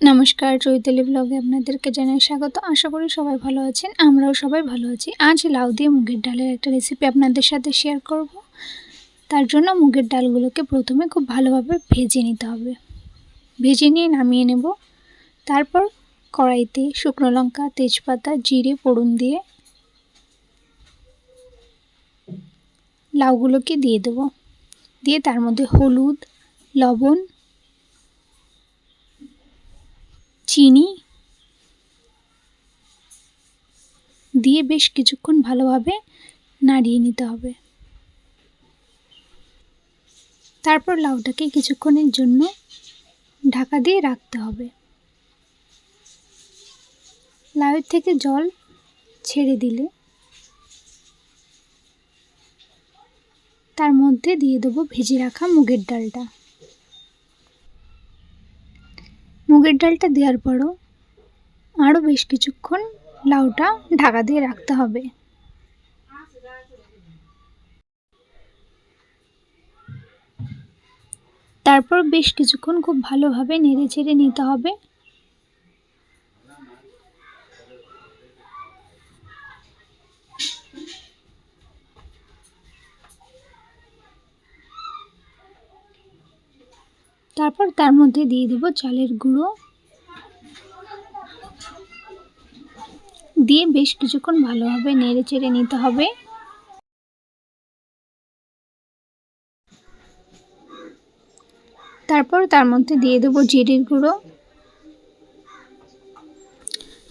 নমস্কার, চৈতালি ব্লগে আপনাদেরকে জানাই স্বাগত। আশা করি সবাই ভালো আছেন, আমরাও সবাই ভালো আছি। আজ লাউ দিয়ে মুগের ডালের একটা রেসিপি আপনাদের সাথে শেয়ার করব। তার জন্য মুগের ডালগুলোকে প্রথমে খুব ভালোভাবে ভেজে নিতে হবে। ভেজে নিয়ে নামিয়ে নেব। তারপর কড়াইতে শুকনো লঙ্কা, তেজপাতা, জিরে, ফোড়ন দিয়ে লাউগুলোকে দিয়ে দেব। দিয়ে তার মধ্যে হলুদ, লবণ চিনি দিয়ে বেশ কিছুক্ষণ ভালোভাবে নাড়িয়ে নিতে হবে। তারপর লাউটাকে কিছুক্ষণের জন্য ঢাকা দিয়ে রাখতে হবে। লাউয়ের থেকে জল ছেড়ে দিলে তার মধ্যে দিয়ে দেবো ভেজে রাখা মুগের ডালটা। মুগের ডালটা দেওয়ার পরও আরও বেশ কিছুক্ষণ লাউটা ঢাকা দিয়ে রাখতে হবে। তারপর বেশ কিছুক্ষণ খুব ভালোভাবে নেড়ে চেড়ে নিতে হবে। তারপর তার মধ্যে দিয়ে দেব চালের গুঁড়ো। দিয়ে বেশ কিছুক্ষণ ভালোভাবে নেড়ে চেড়ে নিতে হবে। তারপর তার মধ্যে দিয়ে দেব জিরের গুঁড়ো।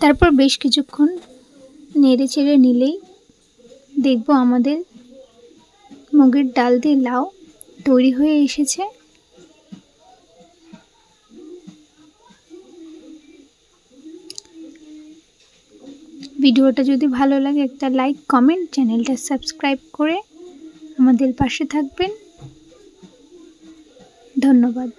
তারপর বেশ কিছুক্ষণ নেড়ে চেড়ে নিলেই দেখব আমাদের মুগের ডাল দিয়ে লাউ তৈরি হয়ে এসেছে। ভিডিওটা যদি ভালো লাগে একটা লাইক কমেন্ট চ্যানেলটা সাবস্ক্রাইব করে আমাদের পাশে থাকবেন। ধন্যবাদ।